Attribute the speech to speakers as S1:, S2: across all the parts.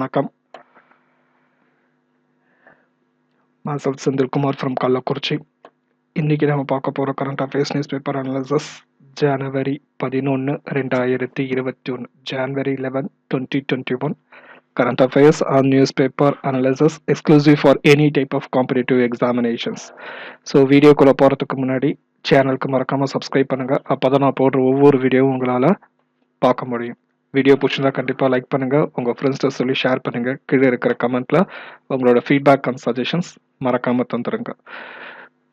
S1: வணக்கம். மாசல் செந்தில்குமார் ஃப்ரம் கள்ளக்குறிச்சி. இன்றைக்கி நம்ம பார்க்க போகிற current affairs news paper analysis ஜனவரி பதினொன்று ரெண்டாயிரத்தி இருபத்தி ஒன்று January eleven twenty twenty one current affairs on news paper analysis exclusive for any type of competitive examinations so வீடியோக்குள்ளே போகிறதுக்கு முன்னாடி சேனலுக்கு மறக்காமல் சப்ஸ்கிரைப் பண்ணுங்கள் அப்போ தான் நான் போடுற ஒவ்வொரு வீடியோவும் உங்களால் பார்க்க முடியும். வீடியோ பிடிச்சிருந்தா கண்டிப்பாக லைக் பண்ணுங்கள் உங்கள் ஃப்ரெண்ட்ஸ்கிட்ட சொல்லி ஷேர் பண்ணுங்கள் கீழே இருக்கிற கமெண்ட்டில் உங்களோட ஃபீட்பேக் அண்ட் சஜஷன்ஸ் மறக்காமல் தந்துடுங்க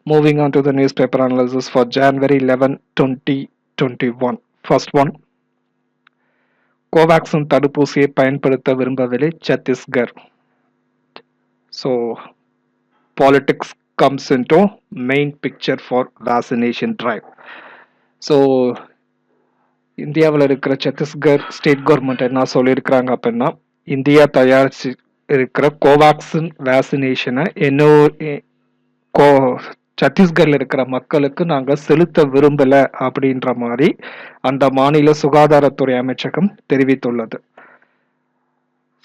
S1: moving on to the news paper analysis for January eleven twenty twenty one first one Covaxin தடுப்பூசியை பயன்படுத்த விரும்பவில்லை Chhattisgarh. So politics comes into main picture for vaccination drive so இந்தியாவில் இருக்கிற சத்தீஸ்கர் ஸ்டேட் கவர்மெண்ட் என்ன சொல்லியிருக்கிறாங்க அப்படின்னா India தயாரிச்சு இருக்கிற கோவேக்சின் வேக்சினேஷனை என்னோ கோ சத்தீஸ்கரில் இருக்கிற மக்களுக்கு நாங்கள் செலுத்த விரும்பலை அப்படின்ற மாதிரி அந்த மாநில சுகாதாரத்துறை அமைச்சகம் தெரிவித்துள்ளது.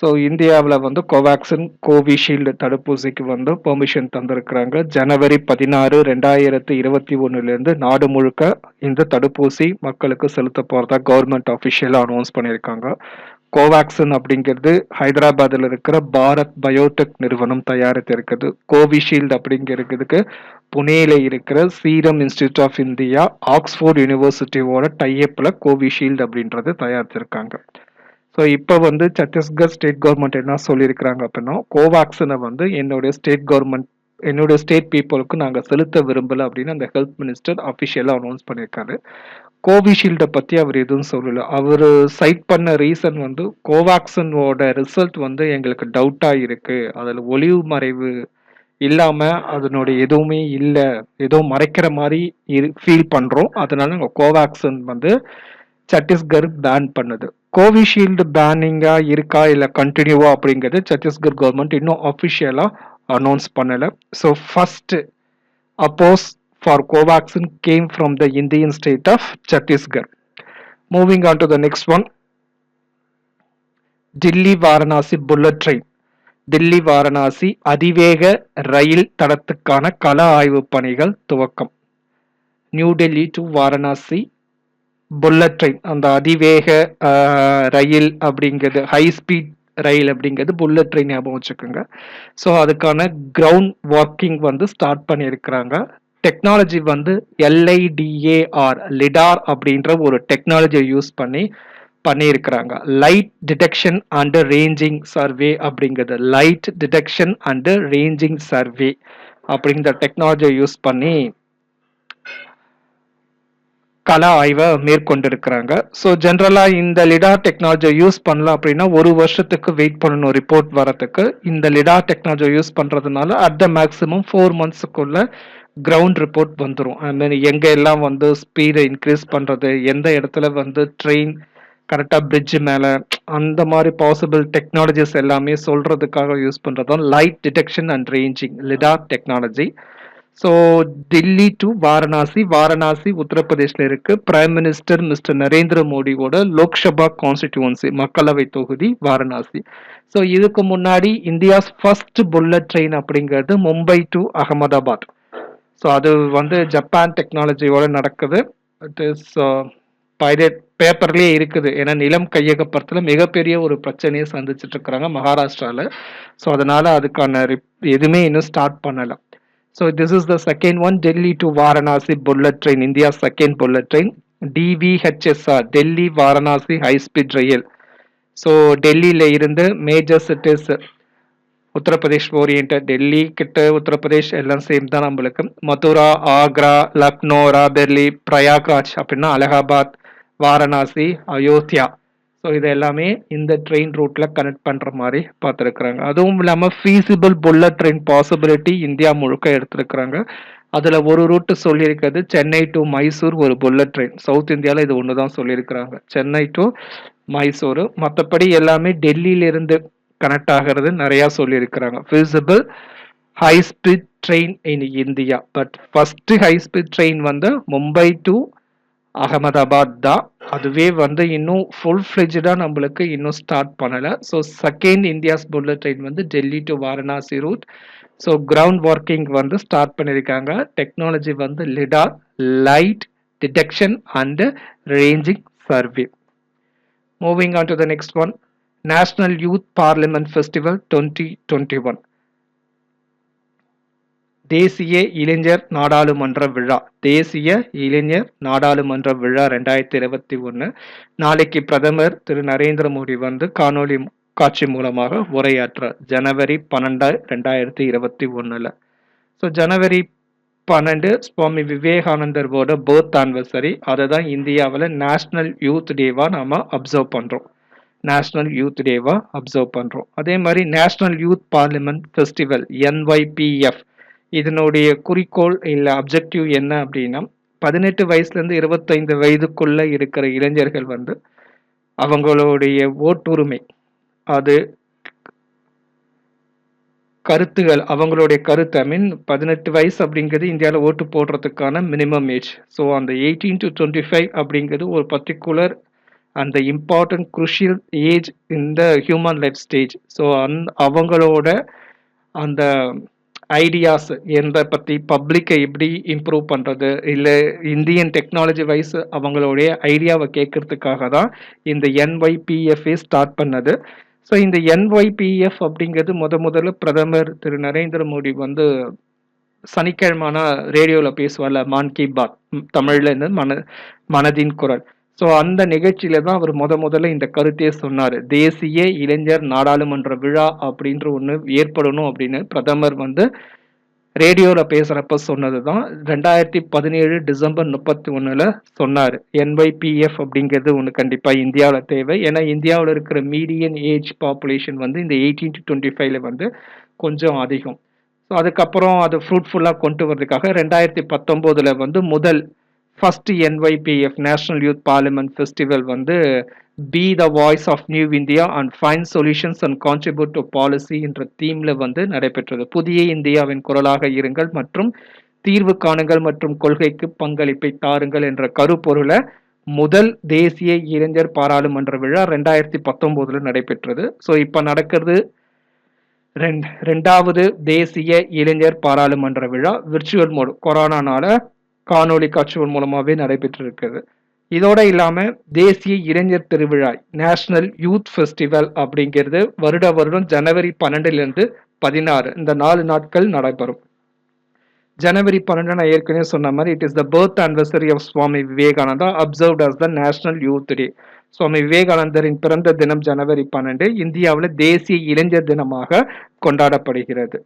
S1: ஸோ இந்தியாவில் வந்து கோவேக்சின் கோவிஷீல்டு தடுப்பூசிக்கு வந்து பெர்மிஷன் தந்திருக்கிறாங்க. ஜனவரி பதினாறு ரெண்டாயிரத்தி இருபத்தி ஒன்றுலேருந்து நாடு முழுக்க இந்த தடுப்பூசி மக்களுக்கு செலுத்த போகிறதா கவர்மெண்ட் அஃபிஷியலாக அனௌன்ஸ் பண்ணியிருக்காங்க. கோவேக்சின் அப்படிங்கிறது ஹைதராபாத்தில் இருக்கிற பாரத் பயோடெக் நிறுவனம் தயாரித்து இருக்குது. கோவிஷீல்டு அப்படிங்கிறதுக்கு புனேல இருக்கிற serum institute of India Oxford யூனிவர்சிட்டியோட டையப்பில் கோவிஷீல்டு அப்படின்றது தயாரித்திருக்காங்க ஸோ இப்போ வந்து சத்தீஸ்கர் ஸ்டேட் கவர்மெண்ட் என்ன சொல்லியிருக்கிறாங்க அப்படின்னா கோவேக்சினை வந்து என்னுடைய ஸ்டேட் கவர்மெண்ட் என்னுடைய ஸ்டேட் பீப்புளுக்கு நாங்கள் செலுத்த விரும்பலை அப்படின்னு அந்த ஹெல்த் மினிஸ்டர் அஃபிஷியலாக அனௌன்ஸ் பண்ணியிருக்காரு. கோவிஷீல்டை பற்றி அவர் எதுவும் சொல்லலை. அவர் சைட் பண்ண ரீசன் வந்து கோவேக்சினோட ரிசல்ட் வந்து எங்களுக்கு டவுட்டாக இருக்குது அதில் ஒளிவு மறைவு இல்லாமல் அதனுடைய எதுவுமே இல்லை. ஏதோ மறைக்கிற மாதிரி இரு ஃபீல் பண்ணுறோம் அதனால நாங்கள் கோவேக்சின் வந்து சத்தீஸ்கர் பேன் பண்ணுது. கோவிஷீல்டு பேனிங்கா இருக்கா இல்லை கண்டினியூவா அப்படிங்கிறது சத்தீஸ்கர் கவர்மெண்ட் இன்னும் அஃபிஷியலாக அனௌன்ஸ் பண்ணலை. So first oppose for Covaxin came from the Indian state of Chhattisgarh moving on to the next one Delhi Varanasi bullet train Delhi Varanasi அதிவேக ரயில் தடத்துக்கான கள ஆய்வு பணிகள் துவக்கம். New Delhi to Varanasi bullet train அந்த அதிவேக ரயில் அப்படிங்கிறது ஹை ஸ்பீட் ரயில் அப்படிங்கிறது புல்லட் ட்ரெயின் ஞாபகம் வச்சுக்கோங்க. ஸோ அதுக்கான கிரவுண்ட் ஒர்க்கிங் வந்து ஸ்டார்ட் பண்ணியிருக்கிறாங்க. டெக்னாலஜி வந்து L I D A R lidar அப்படின்ற ஒரு டெக்னாலஜியை யூஸ் பண்ணி பண்ணியிருக்கிறாங்க. Light detection and ranging survey அப்படிங்கிறது light detection and ranging survey அப்படிங்கிற டெக்னாலஜியை யூஸ் பண்ணி கல ஆய்வை மேற்கொண்டிருக்கிறாங்க. ஸோ ஜென்ரலாக இந்த லிடார் டெக்னாலஜியை யூஸ் பண்ணலாம் அப்படின்னா ஒரு வருஷத்துக்கு வெயிட் பண்ணணும் ரிப்போர்ட் வரதுக்கு இந்த லிடார் டெக்னாலஜியை யூஸ் பண்ணுறதுனால அட் த மேக்ஸிமம் ஃபோர் மந்த்ஸுக்குள்ள கிரவுண்ட் ரிப்போர்ட் வந்துடும் ஐ மீன் எங்கே எல்லாம் வந்து ஸ்பீடை இன்க்ரீஸ் பண்ணுறது எந்த இடத்துல வந்து ட்ரெயின் கரெக்டாக பிரிட்ஜு மேலே அந்த மாதிரி பாசிபிள் டெக்னாலஜிஸ் எல்லாமே சொல்கிறதுக்காக யூஸ் பண்ணுறதும் light detection and ranging lidar technology so Delhi to Varanasi Varanasi உத்தரப்பிரதேசில் இருக்கு. பிரைம் மினிஸ்டர் மிஸ்டர் நரேந்திர மோடியோட லோக்சபா கான்ஸ்டிடியூன்சி மக்களவை தொகுதி வாரணாசி ஸோ இதுக்கு முன்னாடி இந்தியாஸ் ஃபர்ஸ்ட் புல்லட் ட்ரெயின் அப்படிங்கிறது மும்பை டு அகமதாபாத். ஸோ அது வந்து ஜப்பான் டெக்னாலஜியோட நடக்குது. இட் இஸ் பைலட் பேப்பர்லேயே இருக்குது. ஏன்னா நிலம் கையகப்படுத்தல மிகப்பெரிய ஒரு பிரச்சனையை சந்திச்சுட்டு இருக்கிறாங்க மகாராஷ்டிராவில் ஸோ அதனால அதுக்கான எதுவுமே இன்னும் ஸ்டார்ட் பண்ணலை. So this is the second one, Delhi to Varanasi bullet train, India's second bullet train. DVHSR, Delhi Varanasi High Speed Rail. So டெல்லியில் இருந்து major cities Uttar Pradesh orient Delhi கிட்ட உத்தரப்பிரதேஷ் எல்லாம் சேம் தான் நம்மளுக்கு மதுரா ஆக்ரா லக்னோ ராபெர்லி பிரயாக்ராஜ் அப்படின்னா அலகாபாத் வாரணாசி அயோத்தியா ஸோ இது எல்லாமே இந்த ட்ரெயின் ரூட்டில் கனெக்ட் பண்ணுற மாதிரி பார்த்துருக்குறாங்க. அதுவும் இல்லாமல் feasible bullet train possibility India முழுக்க எடுத்திருக்கிறாங்க. அதில் ஒரு ரூட்டு சொல்லியிருக்கிறது சென்னை டு மைசூர் ஒரு புல்லட் ட்ரெயின் சவுத் இந்தியாவில் இது ஒன்று தான் சொல்லியிருக்கிறாங்க. சென்னை டு மைசூர். மற்றபடி எல்லாமே டெல்லியிலிருந்து கனெக்ட் ஆகிறது நிறையா சொல்லியிருக்கிறாங்க. Feasible high speed train in India. But first high speed train வந்து மும்பை டு அகமதாபாத் தான். அதுவே வந்து இன்னும் ஃபுல் ஃப்ளெஜ்டாக நம்மளுக்கு இன்னும் ஸ்டார்ட் பண்ணலை. So second India's bullet train வந்து Delhi to Varanasi route so ground working வந்து ஸ்டார்ட் பண்ணியிருக்காங்க டெக்னாலஜி வந்து lidar light detection and ranging survey moving on to the next one national youth parliament festival twenty twenty one தேசிய இளைஞர் நாடாளுமன்ற விழா. தேசிய இளைஞர் நாடாளுமன்ற விழா ரெண்டாயிரத்தி இருபத்தி ஒன்று நாளைக்கு பிரதமர் திரு நரேந்திர மோடி வந்து காணொலி காட்சி மூலமாக உரையாற்ற. ஜனவரி பன்னெண்டு ரெண்டாயிரத்தி இருபத்தி ஒன்றில் ஸோ ஜனவரி பன்னெண்டு சுவாமி விவேகானந்தரோட பர்த் ஆனிவர்சரி. அதை தான் இந்தியாவில் நேஷ்னல் யூத் டேவாக நாம் அப்சர்வ் பண்ணுறோம் நேஷ்னல் யூத் டேவாக அப்சர்வ் பண்ணுறோம் அதே மாதிரி national youth parliament festival NYPF. இதனுடைய குறிக்கோள் இல்லை அப்ஜெக்டிவ் என்ன அப்படின்னா பதினெட்டு வயசுலேருந்து இருபத்தைந்து வயதுக்குள்ளே இருக்கிற இளைஞர்கள் வந்து அவங்களுடைய ஓட்டுரிமை அது கருத்துகள் அவங்களுடைய கருத்து ஐ மீன் பதினெட்டு வயசு அப்படிங்கிறது இந்தியாவில் ஓட்டு போடுறதுக்கான மினிமம் ஏஜ் ஸோ அந்த எயிட்டீன் டு டுவெண்ட்டி ஃபைவ் அப்படிங்கிறது ஒரு பர்டிகுலர் அந்த இம்பார்ட்டன்ட் குருஷியல் ஏஜ் இந்த ஹியூமன் லைஃப் ஸ்டேஜ் ஸோ அந் அவங்களோட அந்த ஐடியாஸ் எந்த பற்றி பப்ளிக்கை எப்படி இம்ப்ரூவ் பண்ணுறது இல்லை இந்தியன் டெக்னாலஜி வைஸ் அவங்களுடைய ஐடியாவை கேட்கறதுக்காக தான் இந்த என்ஒய்பிஎஃப்ஏ ஸ்டார்ட் பண்ணது. ஸோ இந்த என்ஒய்பிஎஃப் அப்படிங்கிறது முத முதல்ல பிரதமர் திரு நரேந்திர மோடி வந்து சனிக்கிழமான ரேடியோவில் பேசுவார்ல மான் கி பாத் தமிழ்லேருந்து மன மனதின் குரல். ஸோ அந்த நிகழ்ச்சியில தான் அவர் முத முதல்ல இந்த கருத்தையே சொன்னார். தேசிய இளைஞர் நாடாளுமன்ற விழா அப்படின்ற ஒன்று ஏற்படணும் அப்படின்னு பிரதமர் வந்து ரேடியோவில் பேசுகிறப்ப சொன்னது தான் ரெண்டாயிரத்தி பதினேழு டிசம்பர் முப்பத்தி ஒன்றில் சொன்னார் என்ஒய்பிஎஃப் அப்படிங்கிறது ஒன்று கண்டிப்பாக இந்தியாவில் தேவை. ஏன்னா இந்தியாவில் இருக்கிற மீடியன் ஏஜ் பாப்புலேஷன் வந்து இந்த எயிட்டீன் டு டுவெண்ட்டி ஃபைவ்ல வந்து கொஞ்சம் அதிகம். ஸோ அதுக்கப்புறம் அது ஃப்ரூட்ஃபுல்லாக கொண்டு வர்றதுக்காக ரெண்டாயிரத்தி பத்தொம்போதில் வந்து முதல் first NYPF national youth parliament festival வந்து be the voice of new India and find solutions and contribute to policy என்ற தீம்ல வந்து நடைபெற்றது. புதிய இந்தியாவின் குரலாக இருங்கள் மற்றும் தீர்வு காணுங்கள் மற்றும் கொள்கைக்கு பங்களிப்பை தாருங்கள் என்ற கருப்பொருளை முதல் தேசிய இளைஞர் பாராளுமன்ற விழா ரெண்டாயிரத்தி பத்தொன்பதுல நடைபெற்றது. ஸோ இப்போ நடக்கிறது ரெண்டாவது தேசிய இளைஞர் பாராளுமன்ற விழா விர்ச்சுவல் மோடு கொரோனானால காணொலி காட்சிகள் மூலமாகவே நடைபெற்றிருக்கிறது. இதோட இல்லாமல் தேசிய இளைஞர் திருவிழா நேஷனல் யூத் ஃபெஸ்டிவல் அப்படிங்கிறது வருட வருடம் ஜனவரி பன்னெண்டுலேருந்து பதினாறு இந்த நாலு நாட்கள் நடைபெறும். ஜனவரி பன்னெண்டு நான் ஏற்கனவே சொன்ன மாதிரி it is the birth anniversary of Swami Vivekananda observed as the national youth day Swami விவேகானந்தரின் பிறந்த தினம் ஜனவரி பன்னெண்டு இந்தியாவில் தேசிய இளைஞர் தினமாக கொண்டாடப்படுகிறது.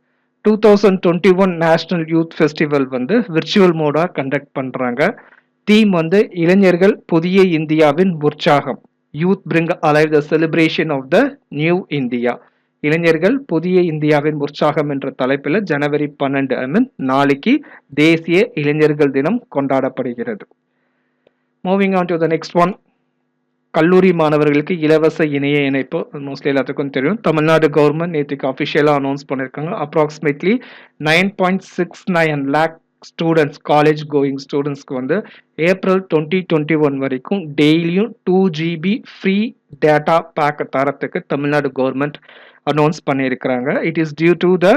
S1: Two thousand twenty one national youth festival வந்து விர்ச்சுவல் மோடாக கண்டக்ட் பண்ணுறாங்க தீம் வந்து இளைஞர்கள் புதிய இந்தியாவின் உற்சாகம். Youth bring alive the celebration of the new India இளைஞர்கள் புதிய இந்தியாவின் உற்சாகம் என்ற தலைப்பில் ஜனவரி பன்னெண்டு ஐ மீன் நாளைக்கு தேசிய இளைஞர்கள் தினம் கொண்டாடப்படுகிறது. Moving on to the next one கல்லூரி மாணவர்களுக்கு இலவச இணைய இணைப்பு மோஸ்ட்லி எல்லாத்துக்கும் தெரியும். தமிழ்நாடு கவர்மெண்ட் நேற்றுக்கு அஃபிஷியலாக அனௌன்ஸ் பண்ணியிருக்காங்க approximately nine point six nine lakh students college going ஸ்டூடெண்ட்ஸ்க்கு வந்து ஏப்ரல் டுவெண்ட்டி டுவெண்ட்டி ஒன் வரைக்கும் டெய்லியும் two GB free data pack தரத்துக்கு தமிழ்நாடு கவர்மெண்ட் அனௌன்ஸ் பண்ணியிருக்கிறாங்க it is due to the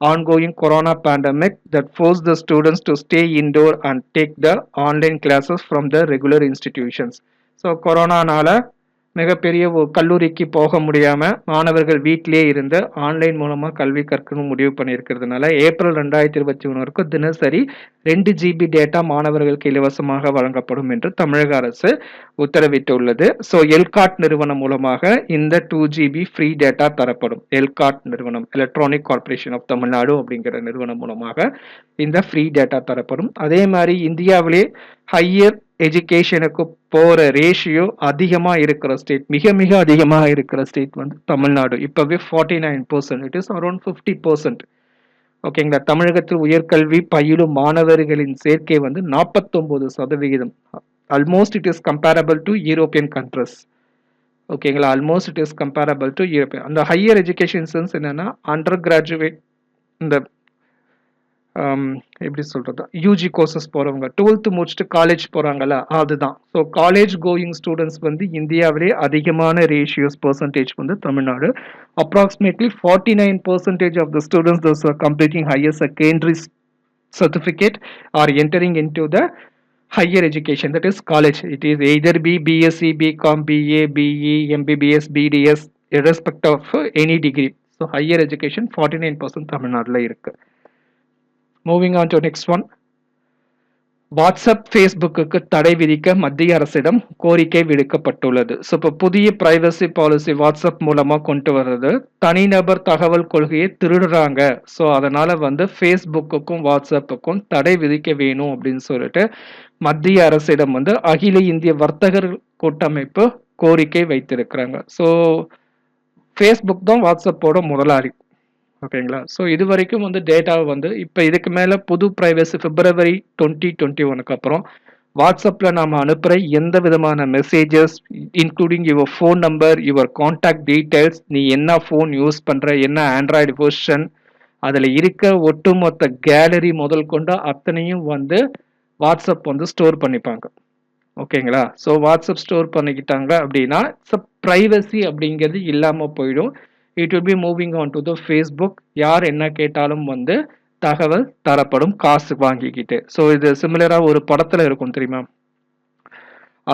S1: ongoing corona pandemic that forced the students to stay indoor and take the online classes from the regular institutions. So கொரோனானால மிகப்பெரிய கல்லூரிக்கு போக முடியாமல் மாணவர்கள் வீட்டிலேயே இருந்து online மூலமாக கல்வி கற்கணும் முடிவு பண்ணியிருக்கிறதுனால ஏப்ரல் ரெண்டாயிரத்தி இருபத்தி ஒன்று வரைக்கும் தினசரி ரெண்டு ஜிபி டேட்டா மாணவர்களுக்கு இலவசமாக வழங்கப்படும் என்று தமிழக அரசு உத்தரவிட்டுள்ளது. ஸோ எல்காட் நிறுவனம் மூலமாக இந்த டூ ஜிபி ஃப்ரீ டேட்டா தரப்படும். எல்காட் நிறுவனம் எலக்ட்ரானிக் கார்பரேஷன் ஆஃப் தமிழ்நாடு அப்படிங்கிற நிறுவனம் மூலமாக இந்த ஃப்ரீ டேட்டா தரப்படும். அதே மாதிரி இந்தியாவிலே ஹையர் எஜுகேஷனுக்கு போகிற ரேஷியோ அதிகமாக இருக்கிற ஸ்டேட் மிக மிக அதிகமாக இருக்கிற ஸ்டேட் வந்து தமிழ்நாடு. இப்போவே forty nine percent it is around fifty percent ஓகேங்களா தமிழகத்தில் உயர்கல்வி பயிலும் மாணவர்களின் சேர்க்கை வந்து நாற்பத்தொம்போது சதவிகிதம். Almost it is comparable to European countries ஓகேங்களா almost it is comparable to European அந்த ஹையர் எஜுகேஷன் சென்ஸ் என்னென்னா அண்டர் கிராஜுவேட் இந்த எப்படி சொல்றது? யூஜி கோர்சஸ் போறவங்க. டுவெல்த் முடிச்சுட்டு காலேஜ் போறாங்கல்ல அதுதான். ஸோ காலேஜ் கோயிங் ஸ்டூடெண்ட்ஸ் வந்து இந்தியாவிலே அதிகமான ரேஷியோஸ் பர்சன்டேஜ் வந்து Tamil Nadu. Approximately forty nine percentage of the students those are completing higher secondary certificate are entering into the higher education that is college. It is either be bsc bcom ba be mbbs bds irrespective of any degree. So higher education 49% தமிழ்நாட்டில் இருக்குது moving on to next one WhatsApp Facebook தடை விதிக்க மத்திய அரசிடம் கோரிக்கை விடுக்கப்பட்டுள்ளது. So இப்போ புதிய பிரைவசி பாலிசி வாட்ஸ்அப் மூலமாக கொண்டு வர்றது. தனிநபர் தகவல் கொள்கையை திருடுறாங்க. ஸோ அதனால் வந்து ஃபேஸ்புக்குக்கும் வாட்ஸ்அப்புக்கும் தடை விதிக்க வேணும் அப்படின்னு சொல்லிட்டு மத்திய அரசிடம் வந்து அகில இந்திய வர்த்தகர் கூட்டமைப்பு கோரிக்கை வைத்திருக்கிறாங்க. ஸோ ஃபேஸ்புக் தான் வாட்ஸ்அப்போட முதலாளி. ஓகேங்களா? ஸோ இது வரைக்கும் வந்து டேட்டாவை வந்து இப்போ இதுக்கு மேலே புது ப்ரைவசி பிப்ரவரி டுவெண்ட்டி டுவெண்ட்டி ஒனுக்கு அப்புறம் வாட்ஸ்அப்பில் நாம் அனுப்புகிற எந்த விதமான messages including your phone number your contact details நீ என்ன ஃபோன் யூஸ் பண்ணுற என்ன ஆண்ட்ராய்டு வெர்ஷன் அதில் இருக்க ஒட்டுமொத்த கேலரி முதல் கொண்டு அத்தனையும் வந்து வாட்ஸ்அப் வந்து ஸ்டோர் பண்ணிப்பாங்க. ஓகேங்களா? ஸோ வாட்ஸ்அப் ஸ்டோர் பண்ணிக்கிட்டாங்க அப்படின்னா ப்ரைவசி அப்படிங்கிறது இல்லாமல் போயிடும். It will be moving on to the Facebook யார் என்ன கேட்டாலும் வந்து தகவல் தரப்படும் காசு வாங்கிக்கிட்டு. ஸோ இது சிமிலராக ஒரு படத்தில் இருக்கும் தெரியுமா?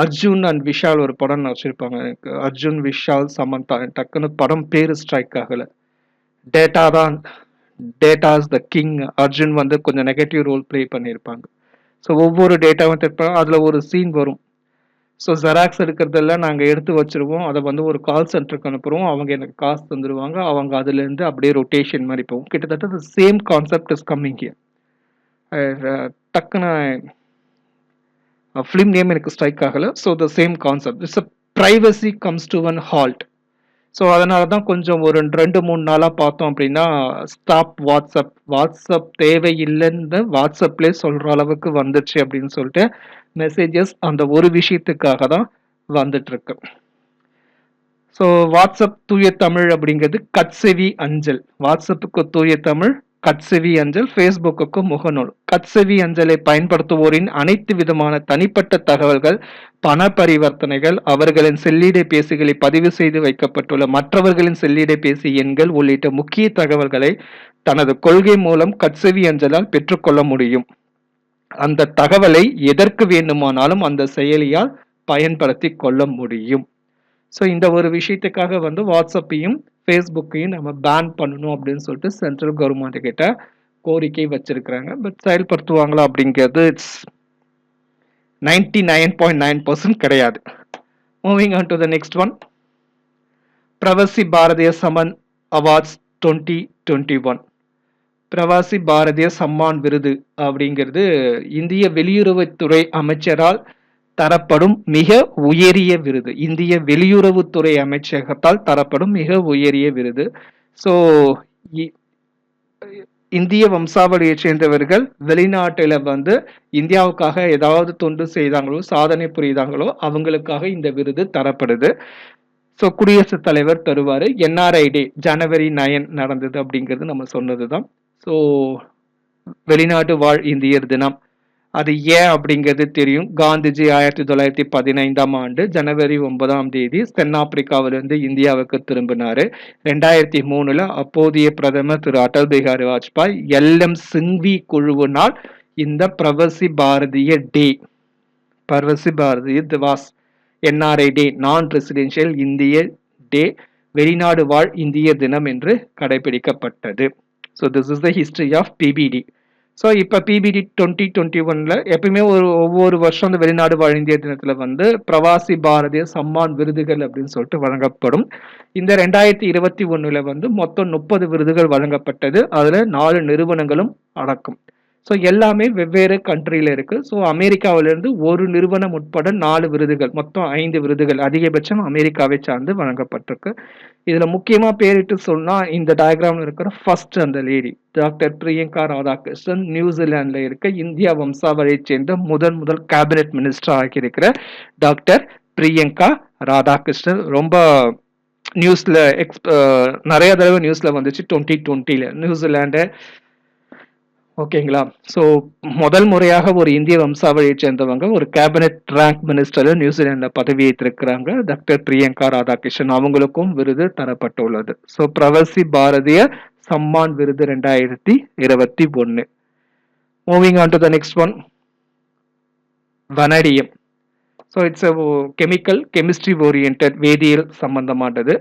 S1: அர்ஜுன் அண்ட் விஷால் ஒரு படம் வச்சுருப்பாங்க. எனக்கு அர்ஜுன் விஷால் சமந்தா டக்குன்னு படம் பேர் ஸ்ட்ரைக் ஆகலை. டேட்டா தான். டேட்டாஸ் த கிங் அர்ஜுன் வந்து கொஞ்சம் நெகட்டிவ் ரோல் ப்ளே பண்ணியிருப்பாங்க. ஸோ ஒவ்வொரு டேட்டாவும் திருப்பாங்க அதில் ஒரு சீன் வரும். ஸோ ஜெராக்ஸ் எடுக்கிறதெல்லாம் நாங்கள் எடுத்து வச்சுருவோம். அதை வந்து ஒரு கால் சென்டருக்கு அனுப்புகிறோம் அவங்க எனக்கு காசு தந்துடுவாங்க அவங்க அதுலேருந்து அப்படியே ரொட்டேஷன் மாதிரி போகும். கிட்டத்தட்ட the same concept is coming here டக்குன்னு uh, ஃபிலிம் நேம் எனக்கு ஸ்ட்ரைக் ஆகலை. So the same concept it's a privacy comes to one halt so அதனால தான் கொஞ்சம் ஒரு ரெண்டு மூணு நாளாக பார்த்தோம் அப்படின்னா ஸ்டாப் வாட்ஸ்அப் வாட்ஸ்அப் தேவையில்லைன்னு வாட்ஸ்அப்லேயே சொல்கிற அளவுக்கு வந்துடுச்சு அப்படின்னு சொல்லிட்டு மெசேஜஸ் அந்த ஒரு விஷயத்துக்காக தான் வந்துட்டுருக்கு. ஸோ வாட்ஸ்அப் தூய தமிழ் அப்படிங்கிறது கட்செவி அஞ்சல். வாட்ஸ்அப்புக்கு தூய தமிழ் கட்செவி அஞ்சல் ஃபேஸ்புக்கு முகநூல். கட்செவி அஞ்சலை பயன்படுத்துவோரின் அனைத்து விதமான தனிப்பட்ட தகவல்கள் பண பரிவர்த்தனைகள் அவர்களின் செல்லிடை பேசிகளை பதிவு செய்து வைக்கப்பட்டுள்ள மற்றவர்களின் செல்லிடை பேசி எண்கள் உள்ளிட்ட முக்கிய தகவல்களை தனது கொள்கை மூலம் கட்செவி அஞ்சலால் பெற்றுக்கொள்ள முடியும். அந்த தகவலை எதற்கு வேண்டுமானாலும் அந்த செயலியால் பயன்படுத்தி கொள்ள முடியும். ஸோ இந்த ஒரு விஷயத்துக்காக வந்து வாட்ஸ்அப்பையும் ஃபேஸ்புக்கையும் நம்ம பேன் பண்ணணும் அப்படின்னு சொல்லிட்டு சென்ட்ரல் கவர்மெண்ட் கிட்ட கோரிக்கை வச்சிருக்கிறாங்க. பட் செயல்படுத்துவாங்களா அப்படிங்கிறது it's ninety nine point nine percent கிடையாது. Moving on to the next one Pravasi Bharatiya Samman awards twenty twenty one Pravasi Bharatiya Samman விருது அப்படிங்கிறது இந்திய வெளியுறவுத்துறை அமைச்சரால் தரப்படும் மிக உயரிய விருது. இந்திய வெளியுறவுத்துறை அமைச்சகத்தால் தரப்படும் மிக உயரிய விருது. ஸோ இந்திய வம்சாவளியைச் சேர்ந்தவர்கள் வெளிநாட்டில் வந்து இந்தியாவுக்காக ஏதாவது தொண்டு செய்தாங்களோ சாதனை புரியுதாங்களோ அவங்களுக்காக இந்த விருது தரப்படுது. ஸோ குடியரசுத் தலைவர் தருவார். என்ஆர்ஐ டே ஜனவரி நயன் நடந்தது அப்படிங்கிறது நம்ம சொன்னது தான் ஸோ வெளிநாட்டு வாழ் இந்தியர் தினம். அது ஏன் அப்படிங்கிறது தெரியும். காந்திஜி ஆயிரத்தி தொள்ளாயிரத்தி பதினைந்தாம் ஆண்டு ஜனவரி ஒன்பதாம் தேதி தென்னாப்பிரிக்காவிலிருந்து இந்தியாவுக்கு திரும்பினாரு. ரெண்டாயிரத்தி மூணுல அப்போதைய பிரதமர் திரு அடல் பிகாரி வாஜ்பாய் எல் எம் சிங்வி குழுவினால் இந்த Pravasi Bharatiya day Pravasi Bharatiya Divas NRI day non residential இந்திய டே வெளிநாடு வாழ் இந்திய தினம் என்று கடைபிடிக்கப்பட்டது. So this is the history of PBD so இப்போ பிபிடி டுவெண்ட்டி டுவெண்ட்டி ஒன்ல எப்பயுமே ஒரு ஒவ்வொரு வருஷம் அந்த வெளிநாடு வாழ் இந்திய தினத்தில் வந்து பிரவாசி பாரதிய சம்மான் விருதுகள் அப்படின்னு சொல்லிட்டு வழங்கப்படும். இந்த ரெண்டாயிரத்தி இருபத்தி ஒன்றில் வந்து மொத்தம் முப்பது விருதுகள் வழங்கப்பட்டது. அதில் நாலு நிறுவனங்களும் அடக்கும். ஸோ எல்லாமே வெவ்வேறு கண்ட்ரியில் இருக்குது ஸோ அமெரிக்காவிலிருந்து ஒரு நிறுவனம் உட்பட நாலு விருதுகள் மொத்தம் ஐந்து விருதுகள் அதிகபட்சம் அமெரிக்காவை சார்ந்து வழங்கப்பட்டிருக்கு. இதில் முக்கியமாக பேரிட்டு சொன்னால் இந்த டயக்ராமில் இருக்கிற ஃபர்ஸ்ட் அந்த லேடி டாக்டர் பிரியங்கா ராதாகிருஷ்ணன் நியூசிலாண்டில் இருக்க இந்தியா வம்சாவளியை சேர்ந்த முதன் முதல் கேபினெட் மினிஸ்டர் ஆகியிருக்கிற டாக்டர் பிரியங்கா ராதாகிருஷ்ணன். ரொம்ப நியூஸில் எக்ஸ் நிறைய தடவை நியூஸில் வந்துச்சு டுவெண்ட்டி டுவெண்ட்டியில் நியூசிலாண்டை ஓகேங்களா? ஸோ முதல் முறையாக ஒரு இந்திய வம்சாவளியைச் சேர்ந்தவங்க ஒரு கேபினெட் ரேங்க் மினிஸ்டர் நியூசிலாண்டில் பதவியேற்றிருக்கிறாங்க டாக்டர் பிரியங்கா ராதாகிருஷ்ணன் அவங்களுக்கும் விருது தரப்பட்டுள்ளது. ஸோ பிரவசி பாரதிய சம்மான் விருது ரெண்டாயிரத்தி இருபத்தி ஒன்று moving on to the next one vanadium so it's chemical chemistry orient வேதியியல் சம்பந்தமானது.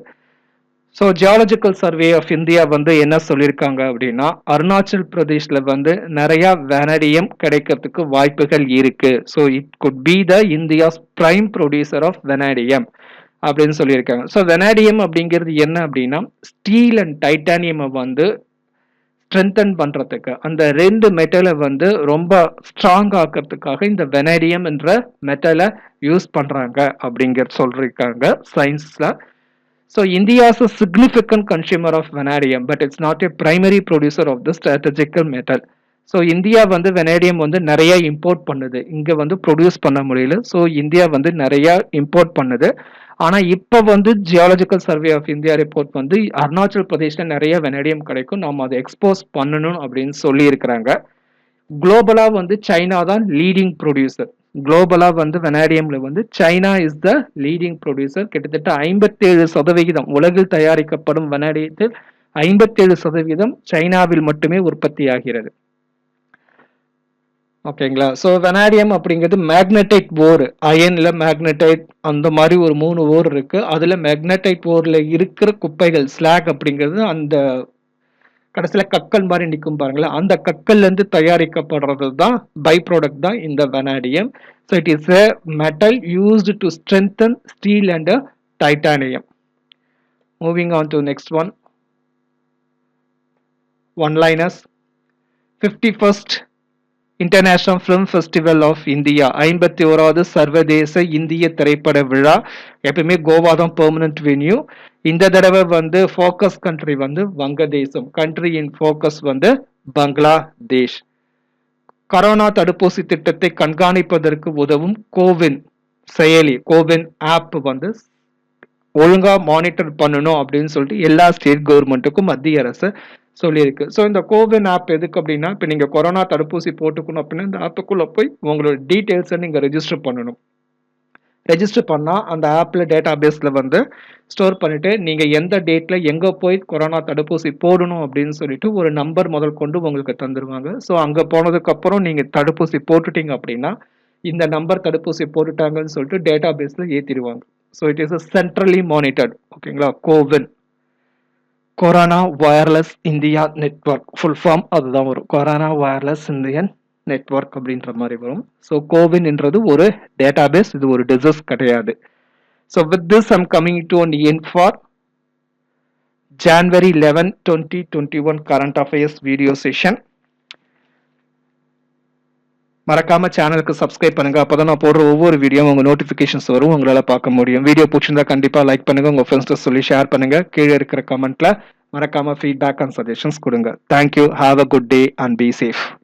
S1: So geological survey of India வந்து என்ன சொல்லியிருக்காங்க அப்படின்னா அருணாச்சல் பிரதேஷில் வந்து நிறையா வெனடியம் கிடைக்கிறதுக்கு வாய்ப்புகள் இருக்கு. So it could be the India's prime producer of vanadium அப்படின்னு சொல்லியிருக்காங்க. ஸோ வெனாடியம் அப்படிங்கிறது என்ன அப்படின்னா ஸ்டீல் அண்ட் டைட்டானியமை வந்து ஸ்ட்ரென்தன் பண்ணுறதுக்கு அந்த ரெண்டு மெட்டலை வந்து ரொம்ப ஸ்ட்ராங் ஆக்கிறதுக்காக இந்த வெனடியம் என்ற மெட்டலை யூஸ் பண்ணுறாங்க அப்படிங்கிற சொல்லியிருக்காங்க சயின்ஸில் So India is a significant consumer of vanadium, but it's not a primary producer of the strategical metal. So India வந்து வெனேடியம் வந்து நிறைய இம்போர்ட் பண்ணுது. இங்கே வந்து ப்ரொடியூஸ் பண்ண முடியல. ஸோ இந்தியா வந்து நிறையா இம்போர்ட் பண்ணுது. ஆனால் இப்போ வந்து geological survey of India report வந்து அருணாச்சல் பிரதேஷில் நிறைய வெனேடியம் கிடைக்கும். நம்ம அதை எக்ஸ்போஸ் பண்ணணும் அப்படின்னு சொல்லியிருக்கிறாங்க. குளோபலாக வந்து சைனா தான் லீடிங் ப்ரொடியூசர் குளோபலாக வந்து வெனாடியம்ல வந்து China is the leading producer கிட்டத்தட்ட ஐம்பத்தேழு சதவிகிதம் உலகில் தயாரிக்கப்படும் வெனாடியத்தில் ஐம்பத்தேழு சதவீதம் சைனாவில் மட்டுமே உற்பத்தி ஆகிறது ஓகேங்களா ஸோ வெனாடியம் அப்படிங்கிறது மேக்னடைட் ஓர் அயனில் மேக்னடைட் அந்த மாதிரி ஒரு மூணு ஓர் இருக்குது அதில் மேக்னடைட் போரில் இருக்கிற குப்பைகள் ஸ்லாக் அப்படிங்கிறது அந்த கடைசியில் கக்கல் மாதிரி நிற்கும் பாருங்களேன். அந்த கக்கல்லேருந்து தயாரிக்கப்படுறது தான் பை ப்ராடக்ட் தான் இந்த vanadium so it is a metal used to strengthen steel and titanium moving on to next one one லைனஸ் fifty first international film festival of India ஐம்பத்தி ஓராவது சர்வதேச இந்திய திரைப்பட விழா எப்பயுமே கோவா தான் பெர்மனன்ட் வென்யூ இந்த தடவை வந்து ஃபோக்கஸ் கண்ட்ரி வந்து வங்கதேசம். கண்ட்ரி இன் ஃபோக்கஸ் வந்து பங்களாதேஷ். கரோனா தடுப்பூசி திட்டத்தை கண்காணிப்பதற்கு உதவும் கோவின் செயலி கோவின் ஆப் வந்து ஒழுங்கா மானிட்டர் பண்ணணும் அப்படின்னு சொல்லிட்டு எல்லா ஸ்டேட் கவர்மெண்ட்டுக்கும் மத்திய அரசு சொல்லியிருக்கு. ஸோ இந்த கோவின் ஆப் எதுக்கு அப்படின்னா இப்போ நீங்கள் கொரோனா தடுப்பூசி போட்டுக்கணும் அப்படின்னா இந்த ஆப்புக்குள்ளே போய் உங்களோட டீட்டெயில்ஸை நீங்கள் ரெஜிஸ்டர் பண்ணணும். ரெஜிஸ்டர் பண்ணால் அந்த ஆப்பில் டேட்டா பேஸில் வந்து ஸ்டோர் பண்ணிவிட்டு நீங்கள் எந்த டேட்டில் எங்கே போய் கொரோனா தடுப்பூசி போடணும் அப்படின்னு சொல்லிட்டு ஒரு நம்பர் முதல் கொண்டு உங்களுக்கு தந்துடுவாங்க ஸோ அங்கே போனதுக்கப்புறம் நீங்கள் தடுப்பூசி போட்டுட்டீங்க அப்படின்னா இந்த நம்பர் தடுப்பூசி போட்டுட்டாங்கன்னு சொல்லிட்டு டேட்டா பேஸில் ஏற்றிடுவாங்க so it is centrally monitored ஓகேங்களா CoWIN corona wireless India network full form அதுதான் வரும். கொரோனா வயர்லெஸ் இந்தியன் நெட்ஒர்க் அப்படின்ற மாதிரி வரும். ஸோ கோவின்ன்றது ஒரு டேட்டாபேஸ் இது ஒரு டிசஸ் கிடையாது. So with this I'm coming to one and for January eleven twenty twenty one current affairs video session மறக்காம சேனலுக்கு சப்ஸ்கிரைப் பண்ணுங்க. அப்பதான் நான் போடுற ஒவ்வொரு வீடியோ உங்க நோட்டிபிகேஷன்ஸ் வரும். உங்களால பார்க்க முடியும். வீடியோ பிடிச்சிருந்தா கண்டிப்பா லைக் பண்ணுங்க. உங்க ஃப்ரெண்ட்ஸ் சொல்லி ஷேர் பண்ணுங்க. கீழே இருக்கிற கமெண்ட்ல மறக்காம ஃபீட்பேக் அண்ட் சஜஷன்ஸ் கொடுங்க. Thank you have a good day and be safe